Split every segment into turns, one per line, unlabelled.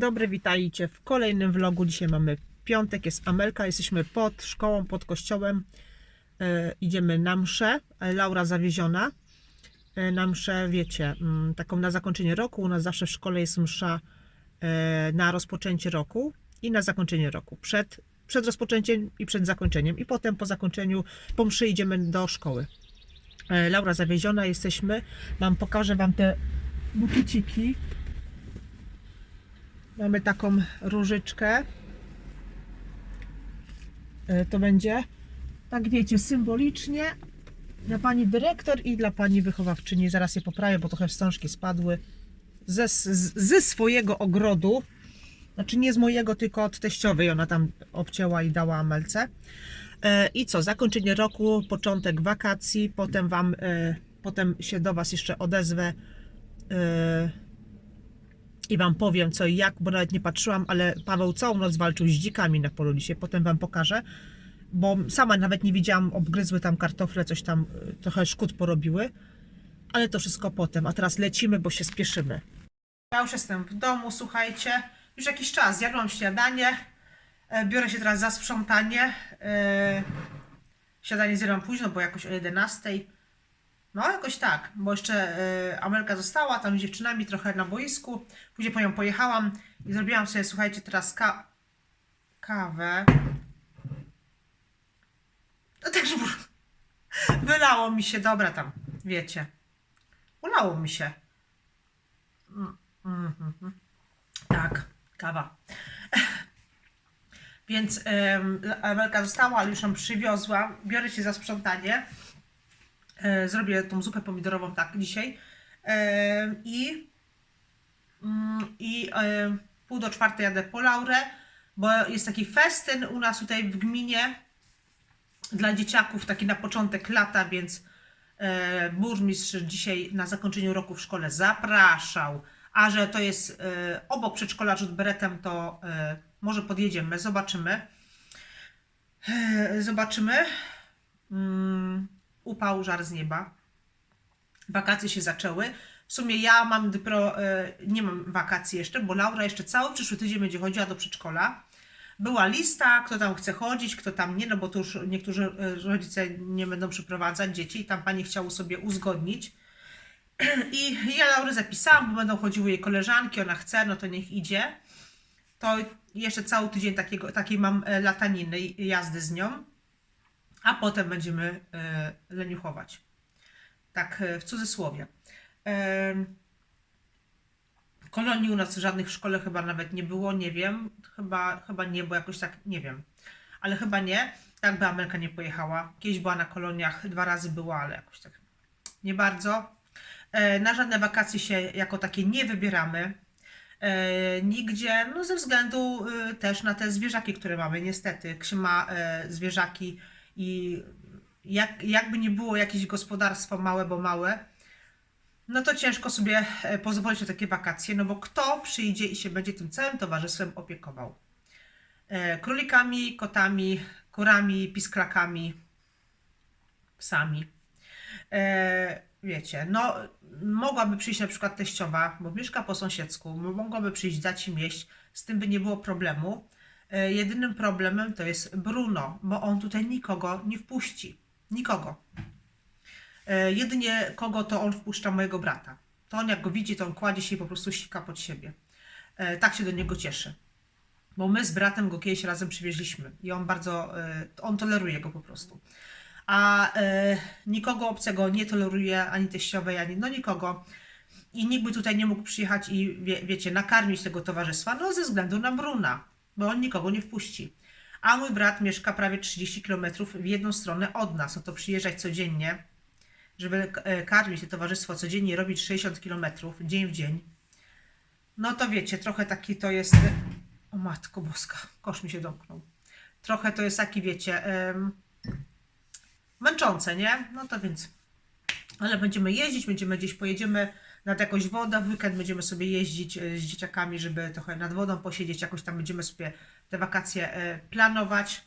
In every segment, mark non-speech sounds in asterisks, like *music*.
Dobry, witajcie w kolejnym vlogu. Dzisiaj mamy piątek, jest Amelka, jesteśmy pod szkołą, pod kościołem. E, idziemy na mszę. E, Laura zawieziona e, na mszę, wiecie, mm, taką na zakończenie roku. U nas zawsze w szkole jest msza e, na rozpoczęcie roku i na zakończenie roku. Przed, przed rozpoczęciem i przed zakończeniem. I potem po zakończeniu, po mszy idziemy do szkoły. E, Laura zawieziona, jesteśmy. Mam, pokażę Wam te bukieciki. Mamy taką różyczkę. E, To będzie, tak wiecie, symbolicznie dla pani dyrektor i dla pani wychowawczyni. Zaraz je poprawię, bo trochę wstążki spadły ze, ze swojego ogrodu. Znaczy nie z mojego, tylko od teściowej. Ona tam obcięła i dała Amelce. E, I co, zakończenie roku, początek wakacji, potem wam, e, potem się do was jeszcze odezwę i wam powiem co i jak, bo nawet nie patrzyłam, ale Paweł całą noc walczył z dzikami na polu dzisiaj, potem wam pokażę, bo sama nawet nie widziałam, obgryzły tam kartofle, coś tam y, trochę szkód porobiły, ale to wszystko potem, a teraz lecimy, bo się spieszymy. Ja już jestem w domu, słuchajcie, już jakiś czas, zjadłam śniadanie, e, biorę się teraz za sprzątanie, e, śniadanie zjadłam późno, bo jakoś o 11, no, jakoś tak, bo jeszcze y, Amelka została tam z dziewczynami trochę na boisku. Później po nią pojechałam i zrobiłam sobie, słuchajcie, teraz ka kawę. To też wylało mi się, dobra tam, wiecie. Ulało mi się. Mm, mm, mm, mm. Tak, kawa. Więc em, Amelka została, ale już ją przywiozła. Biorę się za sprzątanie. E, Zrobię tą zupę pomidorową tak dzisiaj. E, I, mm, i e, pół do czwartej jadę po Laurę, bo jest taki festyn u nas tutaj w gminie dla dzieciaków, taki na początek lata, więc burmistrz dzisiaj na zakończeniu roku w szkole zapraszał. A że to jest obok przedszkola rzut beretem, to może podjedziemy, zobaczymy. Zobaczymy. Upał, żar z nieba. Wakacje się zaczęły. W sumie ja mam dopiero, e, nie mam wakacji jeszcze, bo Laura jeszcze cały przyszły tydzień będzie chodziła do przedszkola. Była lista, kto tam chce chodzić, kto tam nie, no bo to już niektórzy e, rodzice nie będą przyprowadzać dzieci i tam pani chciało sobie uzgodnić. *clears throat* I ja Laurę zapisałam, bo będą chodziły jej koleżanki, ona chce, no to niech idzie. To jeszcze cały tydzień takiego, takiej mam e, lataniny, jazdy z nią a potem będziemy e, leniuchować. Tak e, w cudzysłowie. Kolonii u nas żadnych w szkole chyba nawet nie było, nie wiem. Chyba, chyba nie, bo jakoś tak nie wiem. Ale chyba nie. Tak by Amelka nie pojechała. Kiedyś była na koloniach, dwa razy była, ale jakoś tak nie bardzo. E, na żadne wakacje się jako takie nie wybieramy. Nigdzie, no ze względu e, też na te zwierzaki, które mamy. Niestety, Ksy ma zwierzaki i jak, jakby nie było jakieś gospodarstwo małe, bo małe, no to ciężko sobie e, pozwolić na takie wakacje, no bo kto przyjdzie i się będzie tym całym towarzystwem opiekował? E, Królikami, kotami, kurami, pisklakami, psami. E, wiecie, no mogłaby przyjść na przykład teściowa, bo mieszka po sąsiedzku, mogłaby przyjść dać im jeść, z tym by nie było problemu. E, Jedynym problemem to jest Bruno, bo on tutaj nikogo nie wpuści. Nikogo. E, Jedynie kogo to on wpuszcza mojego brata. To on jak go widzi, to on kładzie się i po prostu sika pod siebie. E, Tak się do niego cieszy. Bo my z bratem go kiedyś razem przywieźliśmy i on bardzo, on toleruje go po prostu. A nikogo obcego nie toleruje, ani teściowej, ani no nikogo. I nikt by tutaj nie mógł przyjechać i wie, wiecie, nakarmić tego towarzystwa, no ze względu na Bruna, bo on nikogo nie wpuści. A mój brat mieszka prawie 30 km w jedną stronę od nas, no to przyjeżdżać codziennie, żeby e, karmić to towarzystwo codziennie, robić 60 km dzień w dzień. No to wiecie, trochę taki to jest. O matko boska, kosz mi się domknął. Trochę to jest taki, wiecie, em, męczące, nie? No to więc. Ale będziemy jeździć, będziemy gdzieś pojedziemy nad jakąś wodę, w weekend będziemy sobie jeździć e, z dzieciakami, żeby trochę nad wodą posiedzieć, jakoś tam będziemy sobie te wakacje e, planować.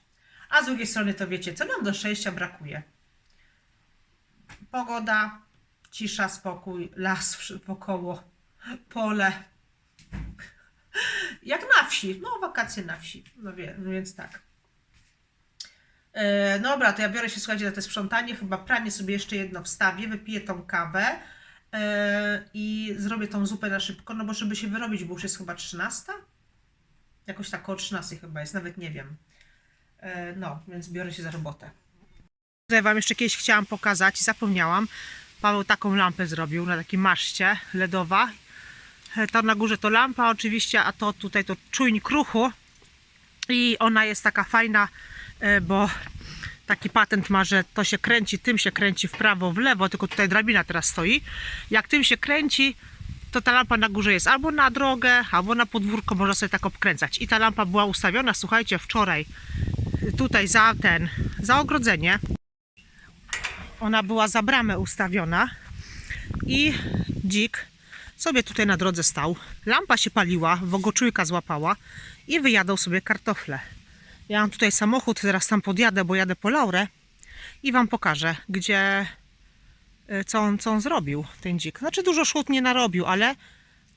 A z drugiej strony to wiecie, co nam do szczęścia brakuje? Pogoda, cisza, spokój, las wokoło, pole. jak na wsi. No, wakacje na wsi. No, wie, no więc tak. E, dobra, to ja biorę się, słuchajcie, za te sprzątanie. Chyba pranie sobie jeszcze jedno wstawię, wypiję tą kawę i zrobię tą zupę na szybko, no bo żeby się wyrobić, bo już jest chyba 13? Jakoś tak około 13 chyba jest, nawet nie wiem. E, no, więc biorę się za robotę. Tutaj Wam jeszcze kiedyś chciałam pokazać i zapomniałam. Paweł taką lampę zrobił na takiej maszcie LEDowa. E, Tam na górze to lampa oczywiście, a to tutaj to czujnik ruchu. I ona jest taka fajna, e, bo taki patent ma, że to się kręci, tym się kręci w prawo, w lewo, tylko tutaj drabina teraz stoi. Jak tym się kręci, to ta lampa na górze jest albo na drogę, albo na podwórko, można sobie tak obkręcać. I ta lampa była ustawiona, słuchajcie, wczoraj tutaj za ten, za ogrodzenie. Ona była za bramę ustawiona i dzik sobie tutaj na drodze stał. Lampa się paliła, wogoczujka złapała i wyjadał sobie kartofle. Ja mam tutaj samochód, teraz tam podjadę, bo jadę po Laurę i Wam pokażę, gdzie, y, co on, co on zrobił, ten dzik. Znaczy dużo szkód nie narobił, ale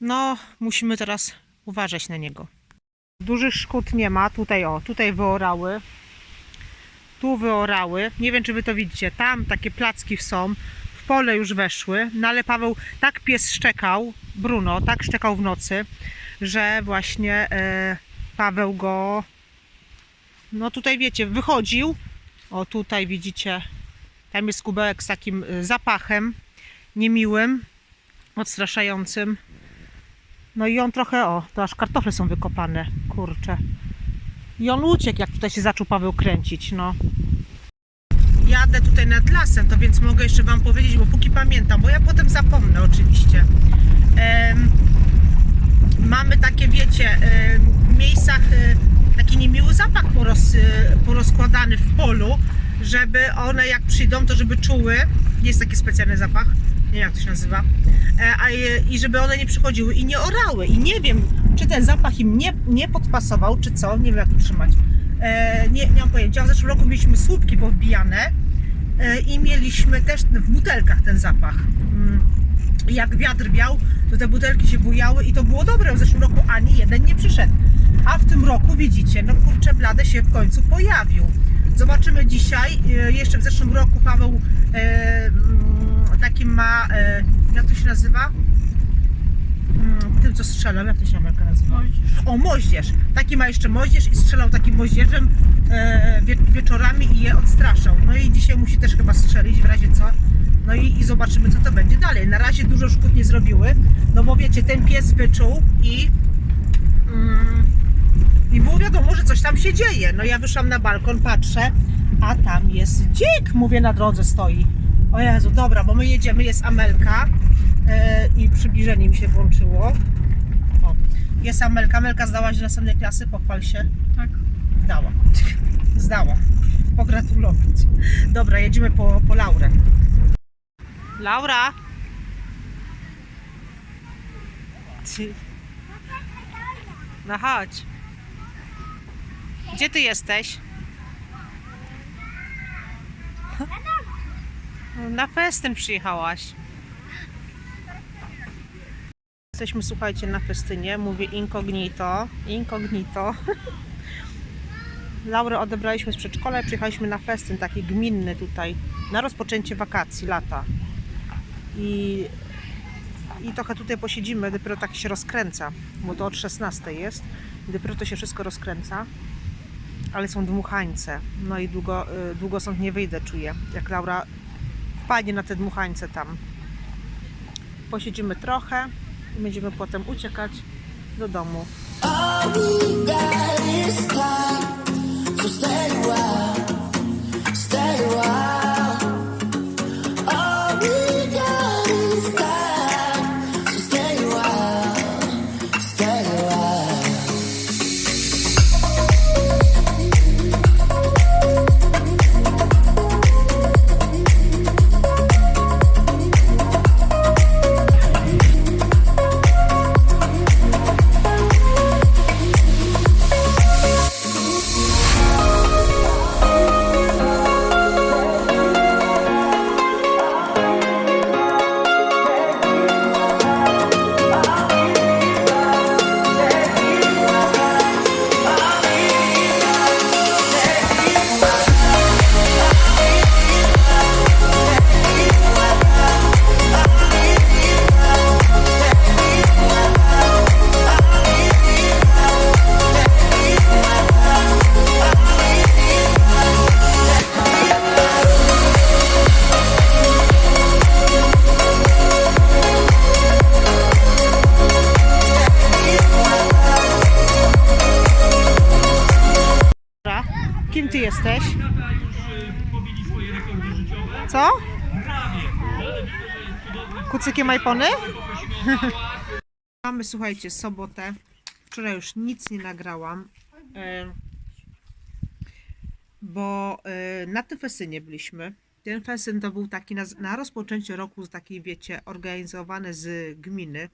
no musimy teraz uważać na niego. Dużych szkód nie ma, tutaj o, tutaj wyorały, tu wyorały, nie wiem czy Wy to widzicie, tam takie placki są, w pole już weszły, no ale Paweł, tak pies szczekał, Bruno, tak szczekał w nocy, że właśnie e, Paweł go, no tutaj wiecie, wychodził, o tutaj widzicie, tam jest kubełek z takim e, zapachem niemiłym, odstraszającym. No i on trochę, o, to aż kartofle są wykopane, kurczę. I on uciekł, jak tutaj się zaczął Paweł kręcić, no. Jadę tutaj nad lasem, to więc mogę jeszcze Wam powiedzieć, bo póki pamiętam, bo ja potem zapomnę oczywiście. Mamy takie, wiecie, w miejscach e, taki niemiły zapach poroz, porozkładany w polu, żeby one jak przyjdą, to żeby czuły, jest taki specjalny zapach, nie wiem jak to się nazywa, e, a, i żeby one nie przychodziły i nie orały. I nie wiem, czy ten zapach im nie, nie podpasował, czy co, nie wiem jak to trzymać. E, nie, nie mam pojęcia. W zeszłym roku mieliśmy słupki powbijane e, i mieliśmy też w butelkach ten zapach. Mm. Jak wiatr wiał, to te butelki się bujały i to było dobre. W zeszłym roku ani jeden nie przyszedł. A w tym roku widzicie, no kurczę, blade się w końcu pojawił. Zobaczymy dzisiaj. E, Jeszcze w zeszłym roku Paweł e, mm, taki ma, e, jak to się nazywa? Mm, Tym, co strzelał, jak to się Ameryka nazywa? O, moździerz. Taki ma jeszcze moździerz i strzelał takim moździerzem e, wie, wieczorami i je odstraszał. No i dzisiaj musi też chyba strzelić, w razie co. No i, i zobaczymy, co to będzie dalej. Na razie dużo szkód nie zrobiły, no bo wiecie, ten pies wyczuł i mm, i było wiadomo, że coś tam się dzieje. No ja wyszłam na balkon, patrzę, a tam jest dzik, mówię, na drodze stoi. O Jezu, dobra, bo my jedziemy, jest Amelka e, i przybliżenie mi się włączyło. O, jest Amelka. Amelka zdałaś do następnej klasy, pochwal się.
Tak.
Zdała. *laughs* Zdała. Pogratulować. Dobra, jedziemy po, po Laurę. Laura! Ty. No chodź. Gdzie ty jesteś? Na festyn przyjechałaś. Jesteśmy, słuchajcie, na festynie. Mówię incognito. Incognito. *laughs* Laurę odebraliśmy z przedszkola i przyjechaliśmy na festyn taki gminny tutaj. Na rozpoczęcie wakacji, lata. I, I trochę tutaj posiedzimy, dopiero tak się rozkręca, bo to od 16 jest. Dopiero to się wszystko rozkręca. Ale są dmuchańce. No i długo, y, długo stąd nie wyjdę, czuję. Jak Laura wpadnie na te dmuchańce tam. Posiedzimy trochę i będziemy potem uciekać do domu.
All we got is time, so stay a
ty jesteś? Co? Kucykiem Ajpony? Mamy, słuchajcie, sobotę. Wczoraj już nic nie nagrałam. e, Bo e, na tym festynie byliśmy. Ten festyn to był taki na, na rozpoczęcie roku, taki wiecie, organizowany z gminy.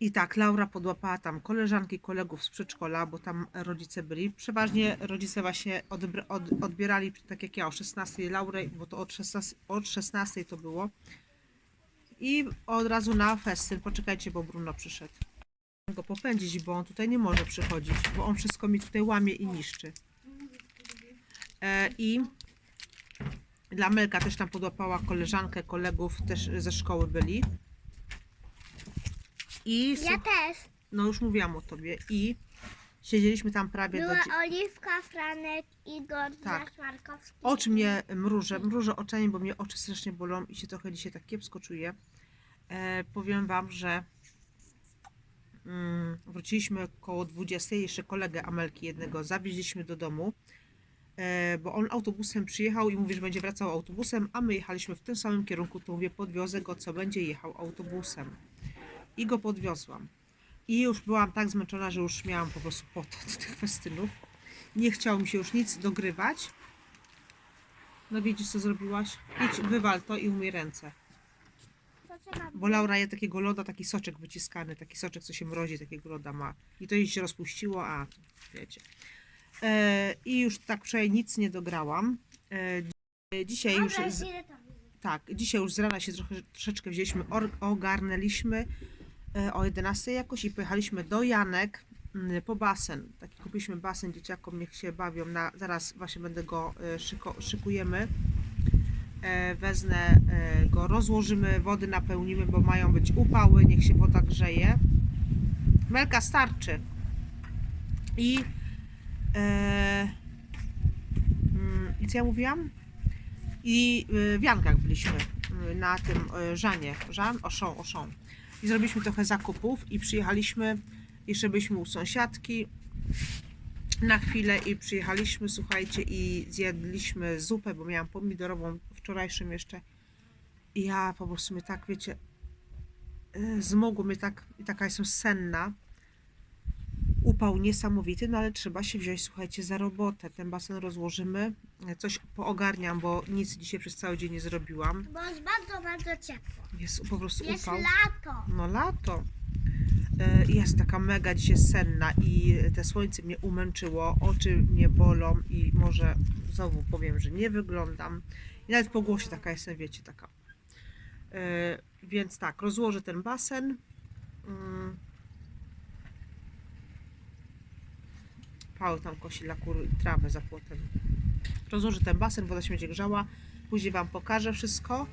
I tak, Laura podłapała tam koleżanki, kolegów z przedszkola, bo tam rodzice byli. Przeważnie rodzice właśnie odbr- od, odbierali, tak jak ja, o 16 Laurę, bo to od 16, od 16 to było. I od razu na festyn. Poczekajcie, bo Bruno przyszedł. Go popędzić, bo on tutaj nie może przychodzić, bo on wszystko mi tutaj łamie i niszczy. E, I dla Melka też tam podłapała koleżankę, kolegów też ze szkoły byli. I
Ja
słuch-
też.
no już mówiłam o tobie. I siedzieliśmy tam prawie do.
Była
dzie-
Oliwka, Franek, Igor,
Tak.
tak. Markowski.
Oczy mnie mrużę, mrużę oczami, bo mnie oczy strasznie bolą i się trochę dzisiaj tak kiepsko czuję. E, powiem Wam, że mm, wróciliśmy koło 20, jeszcze kolegę Amelki jednego zawieźliśmy do domu, e, bo on autobusem przyjechał i mówi, że będzie wracał autobusem, a my jechaliśmy w tym samym kierunku, to mówię, podwiozę go, co będzie jechał autobusem. I go podwiozłam. I już byłam tak zmęczona, że już miałam po prostu pot od tych festynów. Nie chciało mi się już nic dogrywać. No widzisz co zrobiłaś? Idź, wywal to i umyj ręce. Bo Laura je takiego loda, taki soczek wyciskany, taki soczek co się mrozi, takiego loda ma. I to jej się rozpuściło, a wiecie. E, I już tak wczoraj nic nie dograłam. E, dzi- dzisiaj już z, tak, dzisiaj już z rana się trochę, troszeczkę wzięliśmy, ogarnęliśmy o 11 jakoś i pojechaliśmy do Janek mm, po basen. Taki kupiliśmy basen dzieciakom, niech się bawią. Na, zaraz właśnie będę go e, szyko, szykujemy. E, wezmę e, go, rozłożymy, wody napełnimy, bo mają być upały, niech się woda grzeje. Melka starczy. I e, mm, i co ja mówiłam? I w Jankach byliśmy na tym Żanie, Żan, Oszą, Oszą. I zrobiliśmy trochę zakupów i przyjechaliśmy, jeszcze byliśmy u sąsiadki na chwilę i przyjechaliśmy, słuchajcie, i zjedliśmy zupę, bo miałam pomidorową wczorajszym jeszcze. I ja po prostu mnie tak, wiecie, y, zmogło mnie tak, i taka jestem senna. Upał niesamowity, no ale trzeba się wziąć, słuchajcie, za robotę. Ten basen rozłożymy, coś poogarniam, bo nic dzisiaj przez cały dzień nie zrobiłam.
Bo jest bardzo, bardzo ciepło.
Jest po prostu
Jest
upał.
lato.
No lato. E, Jest taka mega dzisiaj senna i te słońce mnie umęczyło, oczy mnie bolą i może znowu powiem, że nie wyglądam. I nawet po głosie taka jestem, wiecie, taka. E, Więc tak, rozłożę ten basen. Paweł tam kosi dla kur trawę za płotem. Rozłożę ten basen, woda się będzie grzała. Później Wam pokażę wszystko.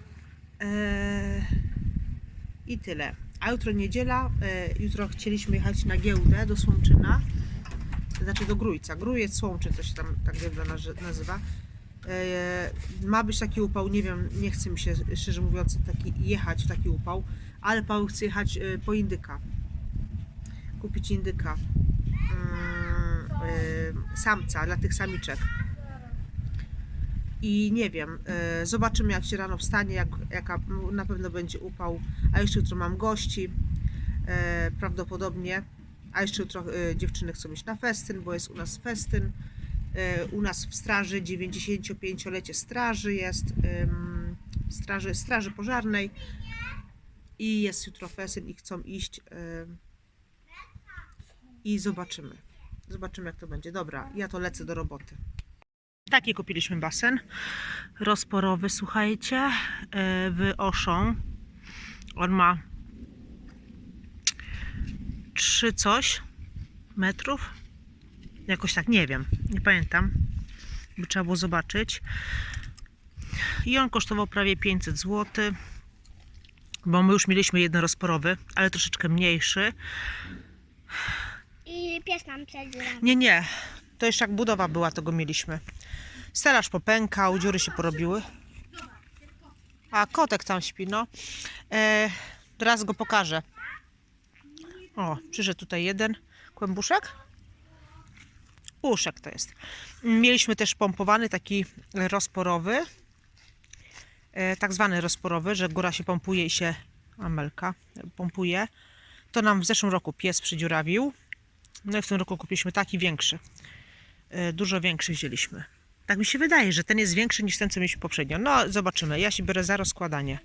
Eee, I tyle. A jutro niedziela. E, jutro chcieliśmy jechać na giełdę do Słomczyna. Znaczy do Grójca. Grójec Słomczyn to się tam ta giełda nazy- nazywa. E, ma być taki upał, nie wiem, nie chce mi się szczerze mówiąc taki, jechać w taki upał, ale Paweł chce jechać e, po indyka. Kupić indyka. Mm, e, samca dla tych samiczek. I nie wiem, e, zobaczymy jak się rano wstanie, jak, jaka na pewno będzie upał. A jeszcze jutro mam gości, e, prawdopodobnie. A jeszcze jutro dziewczyny chcą iść na festyn, bo jest u nas festyn. U nas w straży 95-lecie straży jest, straży, straży pożarnej. I jest jutro festyn i chcą iść. I zobaczymy. Zobaczymy jak to będzie. Dobra, ja to lecę do roboty. Taki kupiliśmy basen rozporowy, słuchajcie, e, w Oszą. On ma 3 coś metrów. Jakoś tak, nie wiem, nie pamiętam. By trzeba było zobaczyć. I on kosztował prawie 500 zł. Bo my już mieliśmy jeden rozporowy, ale troszeczkę mniejszy.
Pies nam.
Nie, nie. To jeszcze jak budowa była, to go mieliśmy. Stelaż popękał, dziury się porobiły. A kotek tam śpi, no. E, teraz go pokażę. O, przyszedł tutaj jeden kłębuszek. puszek to jest. Mieliśmy też pompowany taki rozporowy, e, tak zwany rozporowy, że góra się pompuje i się Amelka pompuje. To nam w zeszłym roku pies przydziurawił. No i w tym roku kupiliśmy taki większy. E, Dużo większy wzięliśmy. Tak mi się wydaje, że ten jest większy niż ten, co mieliśmy poprzednio. No, zobaczymy. Ja się biorę za rozkładanie.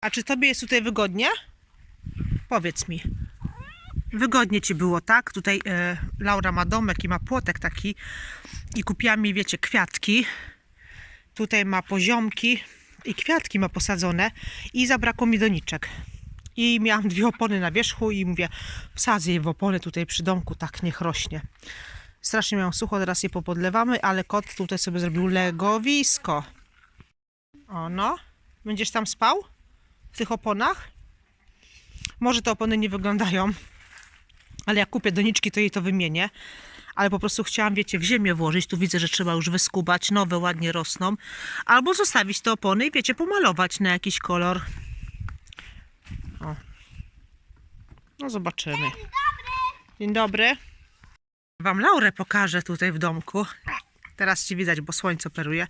A czy tobie jest tutaj wygodnie? Powiedz mi. Wygodnie ci było, tak? Tutaj e, Laura ma domek i ma płotek taki i kupiłam jej, wiecie, kwiatki. Tutaj ma poziomki i kwiatki ma posadzone i zabrakło mi doniczek. I miałam dwie opony na wierzchu i mówię, wsadzę je w opony tutaj przy domku, tak niech rośnie. Strasznie miałam sucho, teraz je popodlewamy, ale kot tutaj sobie zrobił legowisko. O no, będziesz tam spał? W tych oponach? Może te opony nie wyglądają, ale jak kupię doniczki, to jej to wymienię. Ale po prostu chciałam, wiecie, w ziemię włożyć. Tu widzę, że trzeba już wyskubać, nowe ładnie rosną. Albo zostawić te opony i wiecie, pomalować na jakiś kolor. O. No zobaczymy. Dzień dobry. Wam Laurę pokażę tutaj w domku. Teraz ci widać, bo słońce operuje.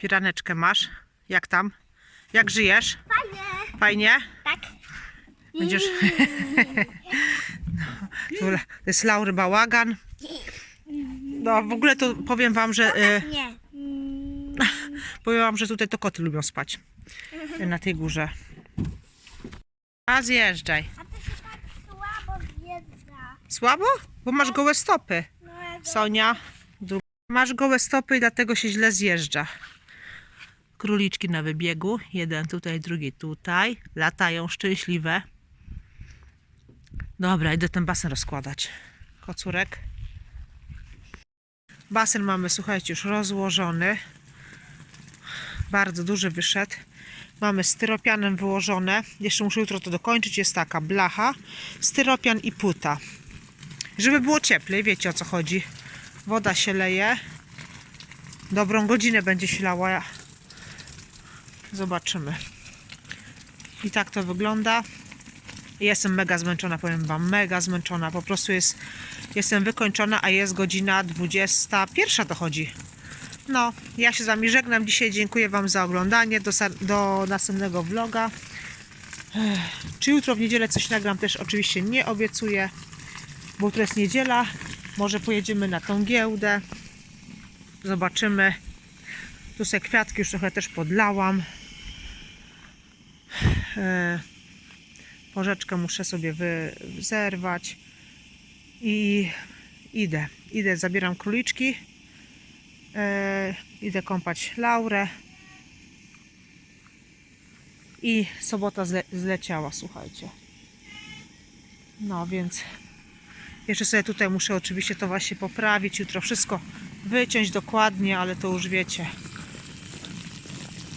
Piraneczkę masz. Jak tam? Jak żyjesz?
Fajnie.
Fajnie?
Tak.
Będziesz... *laughs* no, to jest Laury bałagan. No w ogóle to powiem wam, że... E,
Nie. *laughs*
Powiem wam, że tutaj to koty lubią spać. *laughs* Na tej górze. A zjeżdżaj.
A to się tak słabo zjedza.
Słabo? Bo masz gołe stopy.
No, jak
Sonia, masz gołe stopy i dlatego się źle zjeżdża. Króliczki na wybiegu, jeden tutaj, drugi tutaj, latają szczęśliwe. Dobra, idę ten basen rozkładać. Kocurek. Basen mamy, słuchajcie, już rozłożony. Bardzo duży wyszedł. Mamy styropianem wyłożone. Jeszcze muszę jutro to dokończyć. Jest taka blacha, styropian i płyta. Żeby było cieplej, wiecie o co chodzi. Woda się leje. Dobrą godzinę będzie się lała. Zobaczymy. I tak to wygląda. Jestem mega zmęczona, powiem wam, mega zmęczona. Po prostu jest, jestem wykończona, a jest godzina 21 dochodzi. No, ja się z wami żegnam dzisiaj. Dziękuję wam za oglądanie. Do, do następnego vloga. Czy jutro w niedzielę coś nagram też oczywiście nie obiecuję bo jutro jest niedziela. Może pojedziemy na tą giełdę. Zobaczymy. Tu sobie kwiatki już trochę też podlałam. E, Porzeczkę muszę sobie wy, zerwać. I idę. Idę, zabieram króliczki. E, idę kąpać Laurę. I sobota zle, zleciała, słuchajcie. No więc jeszcze sobie tutaj muszę oczywiście to właśnie poprawić, jutro wszystko wyciąć dokładnie, ale to już wiecie.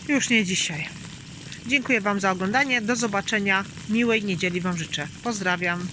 Już nie dzisiaj. Dziękuję Wam za oglądanie. Do zobaczenia. Miłej niedzieli Wam życzę. Pozdrawiam.